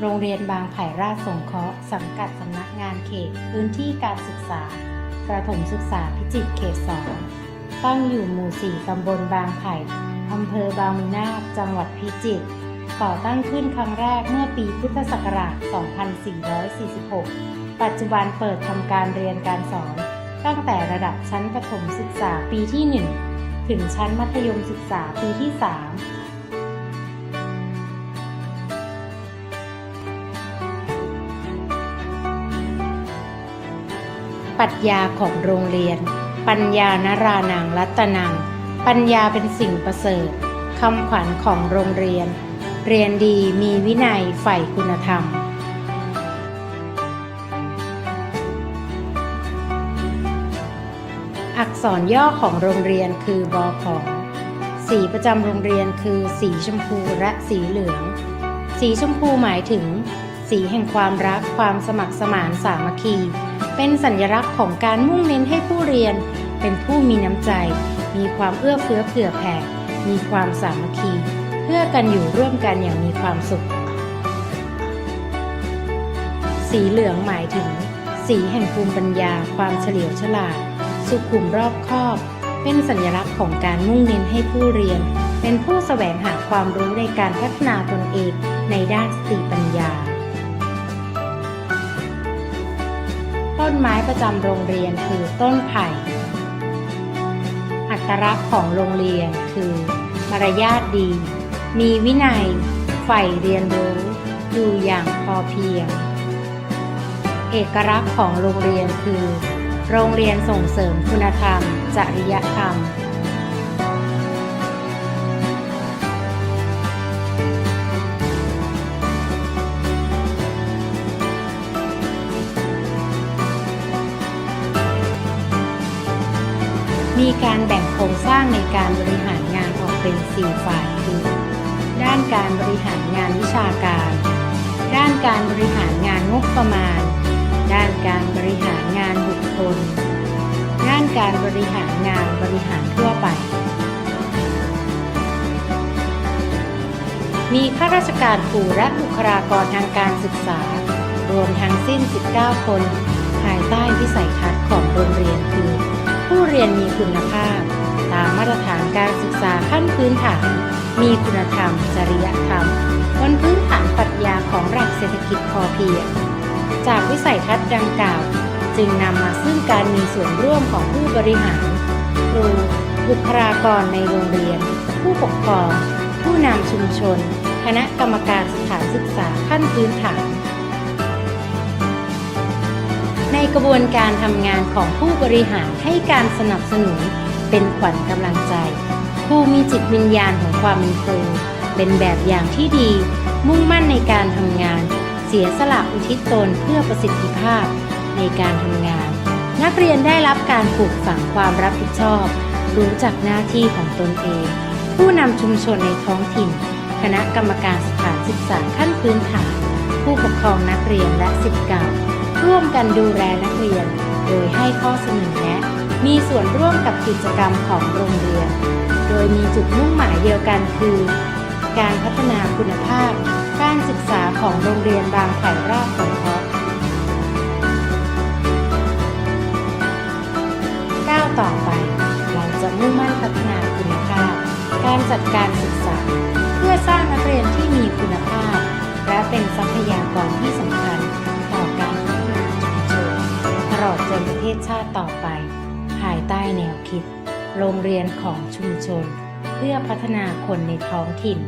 โรงเรียนบางไผ่ราชสงเคราะห์สังกัดสำนักงานเขตพื้นที่การศึกษา ประถมศึกษาพิจิตรเขต2ตั้งอยู่หมู่4ตำบลบางไผ่อำเภอบางมีนาจังหวัดพิจิตรก่อตั้งขึ้นครั้งแรกเมื่อปีพุทธศักราช 2446 ปัจจุบันเปิดทำการเรียนการสอน ตั้งแต่ระดับชั้นประถมศึกษาปีที่ 1 ถึงชั้นมัธยมศึกษาปีที่ 3 ปรัชญาของโรงเรียน ปัญญานรานังรัตนังปัญญาเป็นสิ่งประเสริฐคำขวัญของโรงเรียน เรียนดีมีวินัยใฝ่คุณธรรม อักษรย่อของโรงเรียนคือบอขอสีประจำโรงเรียนคือสีชมพูและสีเหลือง สีชมพูหมายถึง สีแห่งความรักความสมัครสมานสามัคคี เป็นสัญลักษณ์ของการมุ่งเน้นให้ผู้เรียน เป็นผู้มีน้ำใจ มีความเอื้อเฟื้อเผื่อแผ่ มีความสามัคคี เพื่อกันอยู่ร่วมกันอย่างมีความสุข สีเหลืองหมายถึง สีแห่งภูมิปัญญา ความเฉลียวฉลาด สุขุมรอบคอบ เป็นสัญลักษณ์ของการมุ่งเน้นให้ผู้เรียน เป็นผู้แสวงหาความรู้ในการพัฒนาตนเองในด้านสติปัญญา นไม้ประจำโรงเรียนคือต้นไผ่ อัตลักษณ์ของโรงเรียนคือ มารยาทดี มีวินัย ใฝ่เรียนรู้อยู่อย่างพอเพียง เอกลักษณ์ของโรงเรียนคือ โรงเรียนส่งเสริมคุณธรรม จริยธรรม มีการแบ่งโครงสร้างในการบริหารงานออกเป็น 4 ฝ่ายคือ ด้านการบริหารงานวิชาการ ด้านการบริหารงานงบประมาณ ด้านการบริหารงานบุคคล ด้านการบริหารงานบริหารทั่วไป มีข้าราชการครูและบุคลากรทางการศึกษา รวมทั้งสิ้น 19 คน ภายใต้วิสัยทัศน์ของโรงเรียนคือ ผู้เรียนมีคุณภาพ ตามมาตรฐานการศึกษาขั้นพื้นฐาน มีคุณธรรม จริยธรรม บนพื้นฐานปรัชญาของหลักเศรษฐกิจพอเพียง จากวิสัยทัศน์ดังกล่าว จึงนำมาซึ่งการมีส่วนร่วมของผู้บริหาร ครู บุคลากรในโรงเรียน ผู้ปกครอง ผู้นำชุมชน คณะกรรมการสถานศึกษาขั้นพื้นฐาน กระบวนการทำงานของผู้บริหารให้การสนับสนุน เป็นขวัญกำลังใจ ผู้มีจิตวิญญาณของความเป็นครูเป็นแบบอย่างที่ดี มุ่งมั่นในการทำงาน เสียสละอุทิศตนเพื่อประสิทธิภาพในการทำงาน นักเรียนได้รับการปลูกฝังความรับผิดชอบ รู้จักหน้าที่ของตนเอง ผู้นำชุมชนในท้องถิ่น คณะกรรมการสถานศึกษาขั้นพื้นฐาน ผู้ปกครองนักเรียนและสิทธิ์เก่า ร่วมกันดูแลนักเรียน โดยให้ข้อเสนอแนะ มีส่วนร่วมกับกิจกรรมของโรงเรียน โดยมีจุดมุ่งหมายเดียวกันคือ การพัฒนาคุณภาพ การศึกษาของโรงเรียนบางไผ่ราชสงเคราะห์ก้าวต่อไป เราจะมุ่งมั่นพัฒนาคุณภาพ การจัดการศึกษา อดจนประเทศชาติต่อไป ภายใต้แนวคิด โรงเรียนของชุมชน เพื่อพัฒนาคนในท้องถิ่น